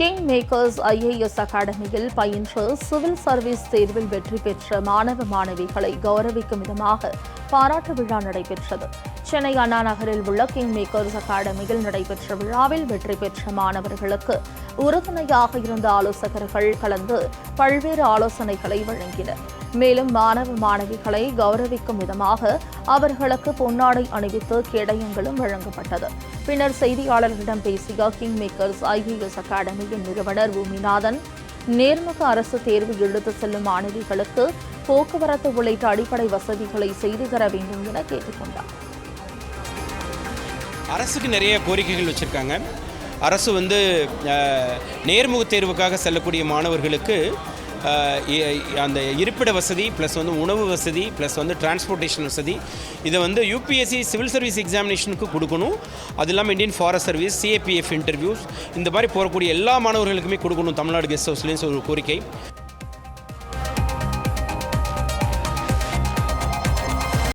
King makers IAS அகாடமியில் பயின்ற civil service தேர்வில் வெற்றி பெற்ற மாணவ மாணவிகளை கௌரவிக்கும் விதமாக பாராட்டு விழா நடைபெற்றது. சென்னை அண்ணா நகரில் உள்ள கிங் மேக்கர்ஸ் அகாடமியில் நடைபெற்ற விழாவில் வெற்றி பெற்ற மாணவர்களுக்கு உறுதுணையாக இருந்த ஆலோசகர்கள் கலந்து பல்வேறு ஆலோசனைகளை வழங்கினர். மேலும் மாணவ மாணவிகளை கௌரவிக்கும் விதமாக அவர்களுக்கு பொன்னாடை அணிவித்து கேடயங்களும் வழங்கப்பட்டது. பின்னர் செய்தியாளர்களிடம் பேசிய கிங் மேக்கர்ஸ் ஐஏஎஸ் அகாடமியின் நிறுவனர் பூமிநாதன் நேர்முக அரசு தேர்வு எழுத்து செல்லும் மாணவிகளுக்கு போக்குவரத்து உள்ளிட்ட அடிப்படை வசதிகளை செய்து தர வேண்டும் என கேட்டுக்கொண்டார். அரசுக்கு நிறைய கோரிக்கைகள் வச்சுருக்காங்க. அரசு வந்து அஹ், நேர்முகத் தேர்வுக்காக செல்லக்கூடிய மாணவர்களுக்கு அந்த இருப்பிட வசதி ப்ளஸ் வந்து உணவு வசதி ப்ளஸ் வந்து டிரான்ஸ்போர்ட்டேஷன் வசதி இதை வந்து யூபிஎஸ்சி சிவில் சர்வீஸ் எக்ஸாமினேஷனுக்கு கொடுக்கணும். அது இல்லாமல் Indian forest service CAPF interviews இந்த மாதிரி போகக்கூடிய எல்லா மாணவர்களுக்குமே கொடுக்கணும் தமிழ்நாடு கெஸ்ட் ஹவுஸ்லேயும் ஒரு கோரிக்கை.